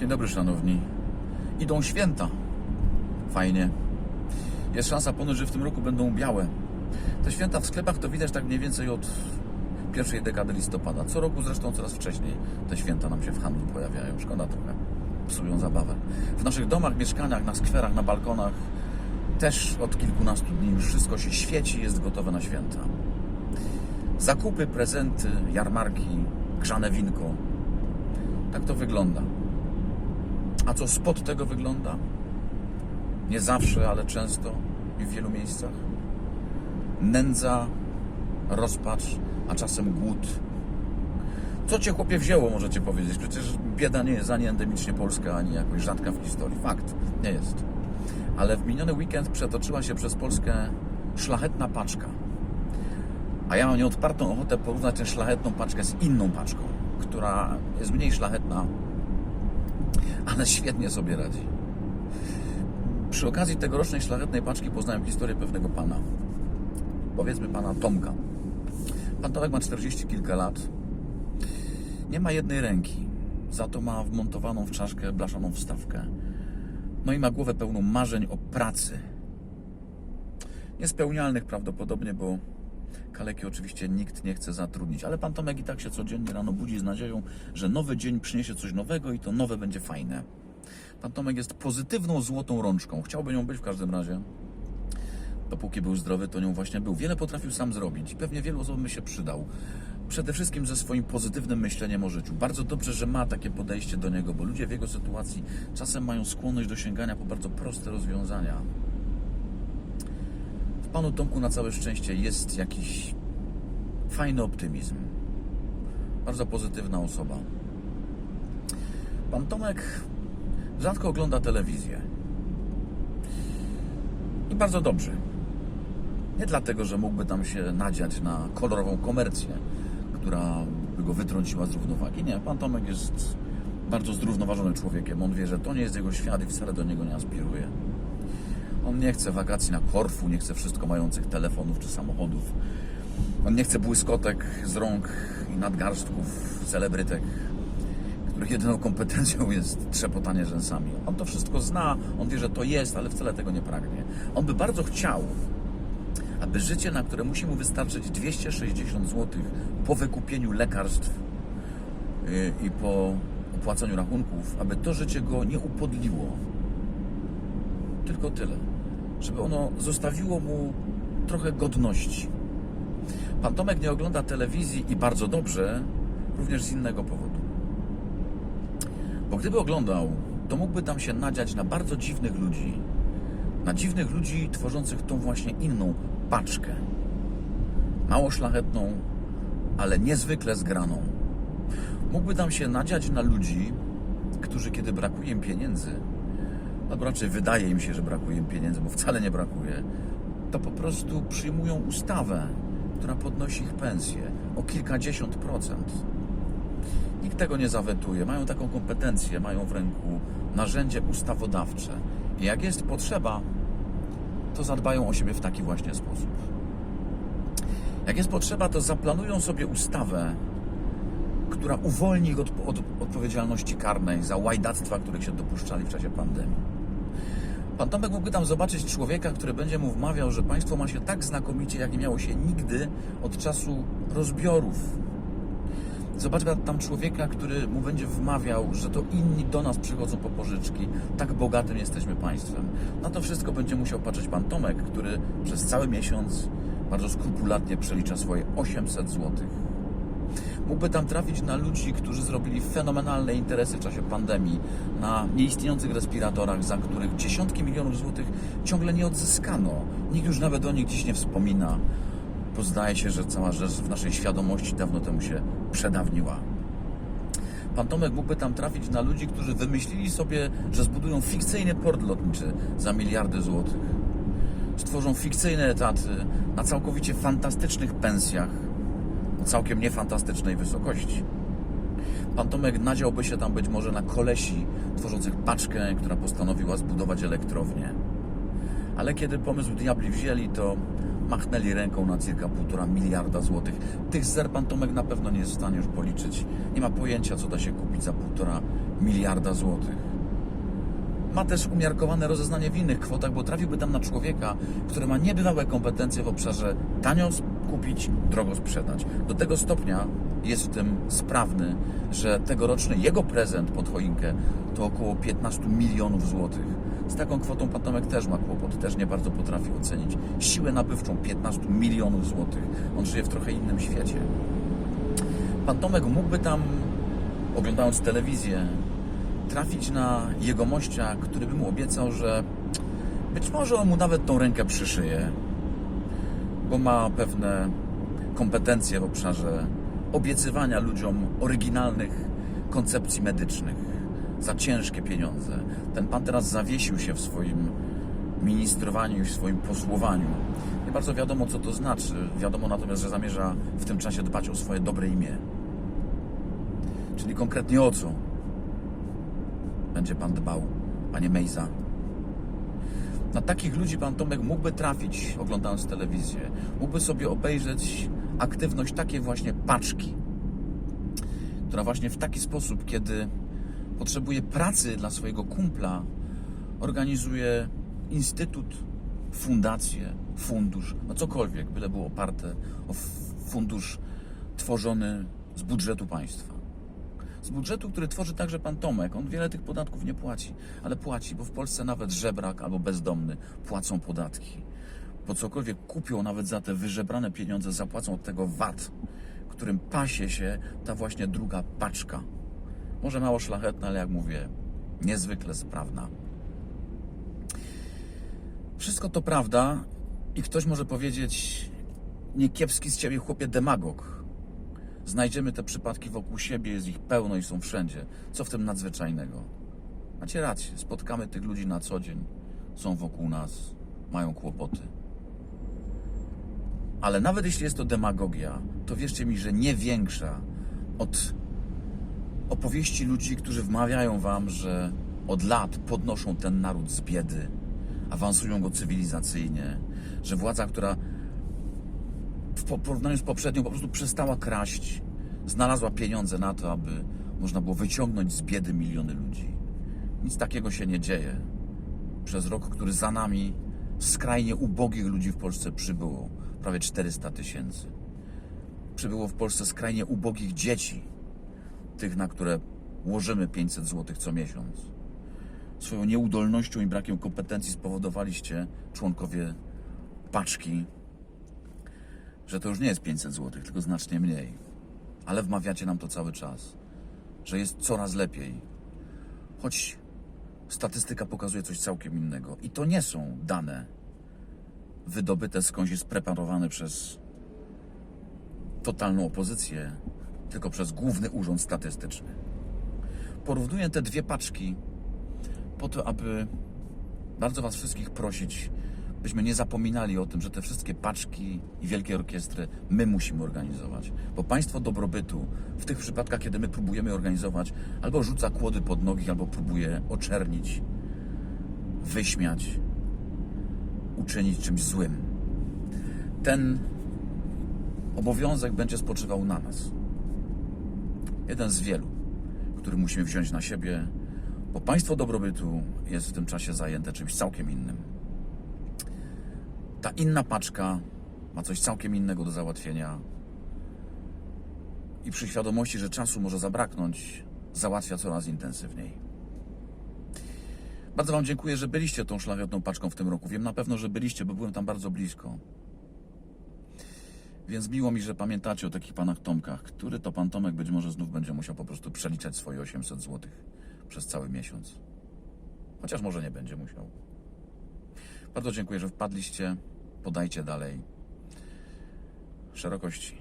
Dzień dobry, szanowni. Idą święta. Fajnie. Jest szansa ponoć, że w tym roku będą białe. Te święta w sklepach to widać tak mniej więcej od pierwszej dekady listopada. Co roku zresztą coraz wcześniej te święta nam się w handlu pojawiają. Szkoda trochę. Psują zabawę. W naszych domach, mieszkaniach, na skwerach, na balkonach też od kilkunastu dni już wszystko się świeci, jest gotowe na święta. Zakupy, prezenty, jarmarki, grzane winko. Tak to wygląda. A co spod tego wygląda? Nie zawsze, ale często i w wielu miejscach. Nędza, rozpacz, a czasem głód. Co cię chłopie wzięło, możecie powiedzieć? Przecież bieda nie jest ani endemicznie polska, ani jakoś rzadka w historii. Fakt, nie jest. Ale w miniony weekend przetoczyła się przez Polskę szlachetna paczka. A ja mam nieodpartą ochotę porównać tę szlachetną paczkę z inną paczką, która jest mniej szlachetna, ale świetnie sobie radzi. Przy okazji tegorocznej szlachetnej paczki poznałem historię pewnego pana. Powiedzmy pana Tomka. Pan Tomek ma 40 kilka lat. Nie ma jednej ręki. Za to ma wmontowaną w czaszkę blaszaną wstawkę. No i ma głowę pełną marzeń o pracy. Niespełnialnych prawdopodobnie, bo kaleki oczywiście nikt nie chce zatrudnić. Ale pan Tomek i tak się codziennie rano budzi z nadzieją, że nowy dzień przyniesie coś nowego i to nowe będzie fajne. Pan Tomek jest pozytywną złotą rączką. Chciałby nią być w każdym razie. Dopóki był zdrowy, to nią właśnie był. Wiele potrafił sam zrobić. Pewnie wielu osobom się przydał. Przede wszystkim ze swoim pozytywnym myśleniem o życiu. Bardzo dobrze, że ma takie podejście do niego, bo ludzie w jego sytuacji czasem mają skłonność do sięgania po bardzo proste rozwiązania. Panu Tomku na całe szczęście jest jakiś fajny optymizm. Bardzo pozytywna osoba. Pan Tomek rzadko ogląda telewizję. I bardzo dobrze. Nie dlatego, że mógłby tam się nadziać na kolorową komercję, która by go wytrąciła z równowagi. Nie, pan Tomek jest bardzo zrównoważonym człowiekiem. On wie, że to nie jest jego świat i wcale do niego nie aspiruje. On nie chce wakacji na Korfu, nie chce wszystko mających telefonów czy samochodów. On nie chce błyskotek z rąk i nadgarstków celebrytek, których jedyną kompetencją jest trzepotanie rzęsami. On to wszystko zna, on wie, że to jest, ale wcale tego nie pragnie. On by bardzo chciał, aby życie, na które musi mu wystarczyć 260 zł po wykupieniu lekarstw yy, i po opłaceniu rachunków, aby to życie go nie upodliło. Tylko tyle. Żeby ono zostawiło mu trochę godności. Pan Tomek nie ogląda telewizji i bardzo dobrze, również z innego powodu. Bo gdyby oglądał, to mógłby tam się nadziać na bardzo dziwnych ludzi. Na dziwnych ludzi tworzących tą właśnie inną paczkę. Mało szlachetną, ale niezwykle zgraną. Mógłby tam się nadziać na ludzi, którzy kiedy brakuje im pieniędzy, albo raczej wydaje im się, że brakuje im pieniędzy, bo wcale nie brakuje, to po prostu przyjmują ustawę, która podnosi ich pensję o kilkadziesiąt procent. Nikt tego nie zawetuje. Mają taką kompetencję, mają w ręku narzędzie ustawodawcze. I jak jest potrzeba, to zadbają o siebie w taki właśnie sposób. Jak jest potrzeba, to zaplanują sobie ustawę, która uwolni ich od, od odpowiedzialności karnej za łajdactwa, których się dopuszczali w czasie pandemii. Pan Tomek mógłby tam zobaczyć człowieka, który będzie mu wmawiał, że państwo ma się tak znakomicie, jak nie miało się nigdy od czasu rozbiorów. Zobaczy tam człowieka, który mu będzie wmawiał, że to inni do nas przychodzą po pożyczki. Tak bogatym jesteśmy państwem. Na to wszystko będzie musiał patrzeć pan Tomek, który przez cały miesiąc bardzo skrupulatnie przelicza swoje 800 złotych. Mógłby tam trafić na ludzi, którzy zrobili fenomenalne interesy w czasie pandemii, na nieistniejących respiratorach, za których dziesiątki milionów złotych ciągle nie odzyskano. Nikt już nawet o nich dziś nie wspomina, bo zdaje się, że cała rzecz w naszej świadomości dawno temu się przedawniła. Pan Tomek mógłby tam trafić na ludzi, którzy wymyślili sobie, że zbudują fikcyjny port lotniczy za miliardy złotych. Stworzą fikcyjne etaty na całkowicie fantastycznych pensjach, całkiem niefantastycznej wysokości. Pan Tomek nadziałby się tam być może na kolesi tworzących paczkę, która postanowiła zbudować elektrownię. Ale kiedy pomysł diabli wzięli, to machnęli ręką na cirka półtora miliarda złotych. Tych zer pan Tomek na pewno nie jest w stanie już policzyć. Nie ma pojęcia, co da się kupić za półtora miliarda złotych. Ma też umiarkowane rozeznanie w innych kwotach, bo trafiłby tam na człowieka, który ma niebywałe kompetencje w obszarze tanio kupić, drogo sprzedać. Do tego stopnia jest w tym sprawny, że tegoroczny jego prezent pod choinkę to około 15 milionów złotych. Z taką kwotą pan Tomek też ma kłopot, też nie bardzo potrafi ocenić siłę nabywczą 15 milionów złotych. On żyje w trochę innym świecie. Pan Tomek mógłby tam, oglądając telewizję, trafić na jegomościa, który by mu obiecał, że być może on mu nawet tą rękę przyszyje, bo ma pewne kompetencje w obszarze obiecywania ludziom oryginalnych koncepcji medycznych za ciężkie pieniądze. Ten pan teraz zawiesił się w swoim ministrowaniu i w swoim posłowaniu. Nie bardzo wiadomo, co to znaczy. Wiadomo natomiast, że zamierza w tym czasie dbać o swoje dobre imię. Czyli konkretnie o co będzie pan dbał, panie Mejza? Na takich ludzi pan Tomek mógłby trafić, oglądając telewizję. Mógłby sobie obejrzeć aktywność takiej właśnie paczki, która właśnie w taki sposób, kiedy potrzebuje pracy dla swojego kumpla, organizuje instytut, fundację, fundusz, no cokolwiek, byle było oparte o fundusz tworzony z budżetu państwa. Z budżetu, który tworzy także pan Tomek. On wiele tych podatków nie płaci, ale płaci, bo w Polsce nawet żebrak albo bezdomny płacą podatki. Po cokolwiek kupią, nawet za te wyżebrane pieniądze, zapłacą od tego VAT, którym pasie się ta właśnie druga paczka. Może mało szlachetna, ale jak mówię, niezwykle sprawna. Wszystko to prawda i ktoś może powiedzieć, nie kiepski z ciebie chłopie demagog. Znajdziemy te przypadki wokół siebie, jest ich pełno i są wszędzie. Co w tym nadzwyczajnego? Macie rację, spotkamy tych ludzi na co dzień, są wokół nas, mają kłopoty. Ale nawet jeśli jest to demagogia, to wierzcie mi, że nie większa od opowieści ludzi, którzy wmawiają wam, że od lat podnoszą ten naród z biedy, awansują go cywilizacyjnie, że władza, która po- porównaniu z poprzednią po prostu przestała kraść, znalazła pieniądze na to, aby można było wyciągnąć z biedy miliony ludzi. Nic takiego się nie dzieje. Przez rok, który za nami, skrajnie ubogich ludzi w Polsce przybyło prawie 400 tysięcy. Przybyło w Polsce skrajnie ubogich dzieci, tych, na które łożymy 500 zł co miesiąc. Swoją nieudolnością i brakiem kompetencji spowodowaliście, członkowie paczki, że to już nie jest 500 zł, tylko znacznie mniej. Ale wmawiacie nam to cały czas, że jest coraz lepiej. Choć statystyka pokazuje coś całkiem innego. I to nie są dane wydobyte skądś i spreparowane przez totalną opozycję, tylko przez Główny Urząd Statystyczny. Porównuję te dwie paczki po to, aby bardzo Was wszystkich prosić, byśmy nie zapominali o tym, że te wszystkie paczki i wielkie orkiestry my musimy organizować. Bo państwo dobrobytu w tych przypadkach, kiedy my próbujemy organizować, albo rzuca kłody pod nogi, albo próbuje oczernić, wyśmiać, uczynić czymś złym. Ten obowiązek będzie spoczywał na nas. Jeden z wielu, który musimy wziąć na siebie, bo państwo dobrobytu jest w tym czasie zajęte czymś całkiem innym. Ta inna paczka ma coś całkiem innego do załatwienia i przy świadomości, że czasu może zabraknąć, załatwia coraz intensywniej. Bardzo Wam dziękuję, że byliście tą szlachetną paczką w tym roku. Wiem na pewno, że byliście, bo byłem tam bardzo blisko. Więc miło mi, że pamiętacie o takich panach Tomkach, który to pan Tomek być może znów będzie musiał po prostu przeliczać swoje 800 zł przez cały miesiąc. Chociaż może nie będzie musiał. Bardzo dziękuję, że wpadliście. Podajcie dalej. Szerokości.